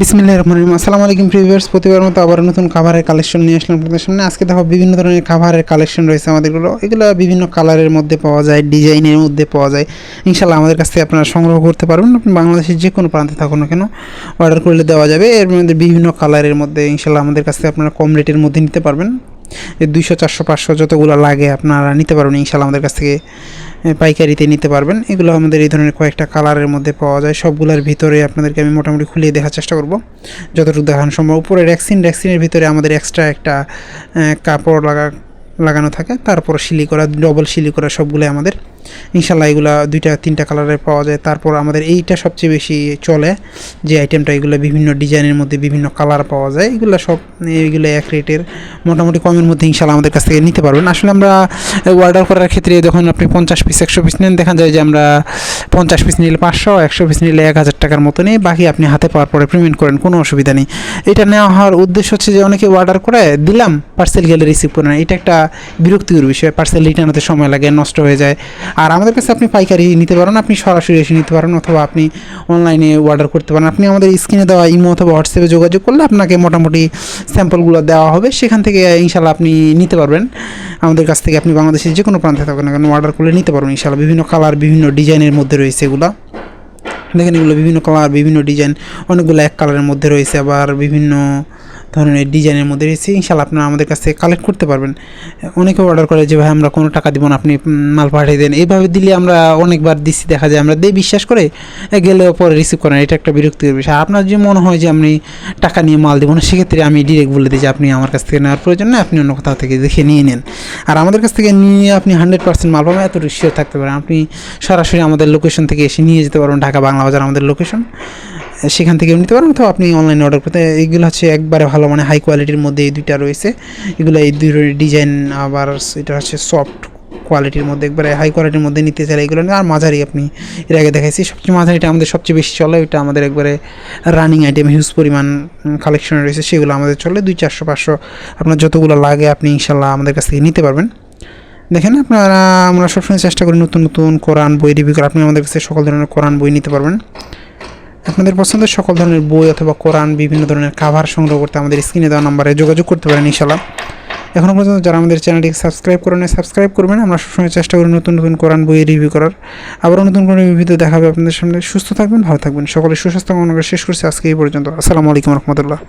বিসমিল্লাহ রহমান রহিম। আসসালামু আলাইকুম প্রিভিয়ার্স প্রতিবার মতো আবার নতুন খাবারের কালেকশন নিয়ে আসলাম আপনাদের সামনে। আজকে দেখো বিভিন্ন ধরনের খাবারের কালেকশন রয়েছে আমাদেরগুলো এগুলো। বিভিন্ন কালারের মধ্যে পাওয়া যায়, ডিজাইনের মধ্যে পাওয়া যায়। ইনশাল্লাহ আমাদের কাছ থেকে আপনারা সংগ্রহ করতে পারবেন। আপনি বাংলাদেশের যে কোনো প্রান্তে থাকুন না কেন অর্ডার করলে দেওয়া যাবে। এর মধ্যে বিভিন্ন কালারের মধ্যে ইনশাল্লাহ আমাদের কাছ থেকে আপনারা কম রেটের মধ্যে নিতে পারবেন। দুইশো, চারশো, পাঁচশো যতগুলো লাগে আপনারা নিতে পারবেন ইনশাল্লাহ আমাদের কাছ থেকে। পাইকারিতে নিতে পারবেন। এগুলো আমাদের এই ধরনের কয়েকটা কালারের মধ্যে পাওয়া যায়। সবগুলোর ভিতরে আপনাদেরকে আমি মোটামুটি খুলিয়ে দেখার চেষ্টা করব। যতটুকু দেখানো সম্ভব। উপরে র্যাক্সিন র্যাক্সিনের ভিতরে আমাদের এক্সট্রা একটা কাপড় লাগা, লাগানো থাকে। তারপর শিলি করা ডবল শিলি করা সবগুলো আমাদের ইনশাল্লাহ এগুলো দুইটা, তিনটা কালারের পাওয়া যায়। তারপর আমাদের এইটা সবচেয়ে বেশি চলে, যে আইটেমটা এগুলো বিভিন্ন ডিজাইনের মধ্যে বিভিন্ন কালার পাওয়া যায়। এগুলো সব এইগুলো এক রেটের। মোটামুটি কমের মধ্যে ইনশাল্লাহ আমাদের কাছ থেকে নিতে পারবেন। আসলে আমরা অর্ডার করার ক্ষেত্রে যখন আপনি পঞ্চাশ পিস একশো পিস নেন, দেখা যায় যে আমরা পঞ্চাশ পিস নিলে পাঁচশো, একশো পিস নিলে এক হাজার টাকার মতো নিয়ে বাকি আপনি হাতে পাওয়ার পরে পেমেন্ট করেন, কোনো অসুবিধা নেই। এটা নেওয়া হওয়ার উদ্দেশ্য হচ্ছে যে অনেকে অর্ডার করে, দিলাম পার্সেল গেলে রিসিভ করে না এটা একটা বিরক্তিকর বিষয়। পার্সেল রিটার্ন হতে সময় লাগে, নষ্ট হয়ে যায়। আর আমাদের কাছে আপনি পাইকারি নিতে পারেন, আপনি সরাসরি এসে নিতে পারেন অথবা আপনি অনলাইনে অর্ডার করতে পারেন। আপনি আমাদের স্ক্রিনে দেওয়া ইমো অথবা হোয়াটসঅ্যাপে যোগাযোগ করলে আপনাকে মোটামুটি স্যাম্পলগুলো দেওয়া হবে। সেখান থেকে ইনশাল্লাহ আপনি নিতে পারবেন। আমাদের কাছ থেকে আপনি বাংলাদেশের যে কোনো প্রান্তে থাকবেন না কেন অর্ডার করলে নিতে পারবেন ইনশাল্লাহ বিভিন্ন কালার বিভিন্ন ডিজাইনের মধ্যে রয়েছে এগুলো। দেখেন এগুলো বিভিন্ন কালার বিভিন্ন ডিজাইন অনেকগুলো এক কালারের মধ্যে রয়েছে আবার বিভিন্ন ধরনের ডিজাইনের মধ্যে রয়েছে ইনশাল্লাহ আপনারা আমাদের কাছ কালেক্ট করতে পারবেন। অনেকে অর্ডার করে যে, ভাই, আমরা কোনো টাকা দিব না, আপনি মাল পাঠিয়ে দেন। এইভাবে দিলে আমরা অনেকবার দিচ্ছি দেখা যায় আমরা দিয়ে বিশ্বাস করে গেলেও পরে রিসিভ করেন। এটা একটা বিরক্তিকর বিষয়। আপনার যে মনে হয় যে, আমি টাকা নিয়ে মাল দিব না, সেক্ষেত্রে আমি ডিরেক্ট বলে দিই যে, আপনি আমার কাছ থেকে নেওয়ার প্রয়োজন না আপনি অন্য কোথাও থেকে দেখে নিয়ে নেন। আর আমাদের কাছ থেকে নিয়ে আপনি হান্ড্রেড পার্সেন্ট মাল পাবেন এত শিওর থাকতে পারেন। আপনি সরাসরি আমাদের লোকেশন থেকে এসে নিয়ে যেতে পারবেন, ঢাকা বাংলা বাজার আমাদের লোকেশন সেখান থেকেও নিতে পারেন অথবা আপনি অনলাইনে অর্ডার করতে এগুলো হচ্ছে একবারে ভালো মানে হাই কোয়ালিটির মধ্যে এই দুইটা রয়েছে। এগুলো এই দুই ডিজাইন আবার এটা হচ্ছে সফট কোয়ালিটির মধ্যে, একবারে হাই কোয়ালিটির মধ্যে নিতে চাইলে এগুলো। আর মাঝারি আপনি, এর আগে দেখাইছি, সবচেয়ে মাঝারিটা আমাদের সবচেয়ে বেশি চলে। ওইটা আমাদের একবারে রানিং আইটেম হিউজ পরিমাণ কালেকশন রয়েছে, সেগুলো আমাদের চলে। দুই, চারশো, পাঁচশো, আপনার যতগুলো লাগে আপনি ইনশাল্লাহ আমাদের কাছ থেকে নিতে পারবেন। দেখেন আপনারা, আমরা সবসময় চেষ্টা করি নতুন নতুন কোরআন বই রিভিউ করে। আপনি আমাদের কাছে সকল ধরনের কোরআন বই নিতে পারবেন। আপনাদের পছন্দের সকল ধরনের বই অথবা কোরআন, বিভিন্ন ধরনের কাভার সংগ্রহ করতে আমাদের স্ক্রিনে দেওয়া নম্বরে যোগাযোগ করতে পারেন ইনশাল্লাহ এখনও পর্যন্ত যারা আমাদের চ্যানেলটিকে সাবস্ক্রাইব করেন সাবস্ক্রাইব করবেন। আমরা সবসময় চেষ্টা করি নতুন নতুন কোরআন বই রিভিউ করার। আবারও নতুন কোনো ভিডিও দেখাবে আপনাদের সামনে। সুস্থ থাকবেন, ভালো থাকবেন। সকলে সুস্বাস্থ্য কামনা শেষ করছি আজকে এই পর্যন্ত। আসসালামু আলাইকুম রহমতুল্লাহ।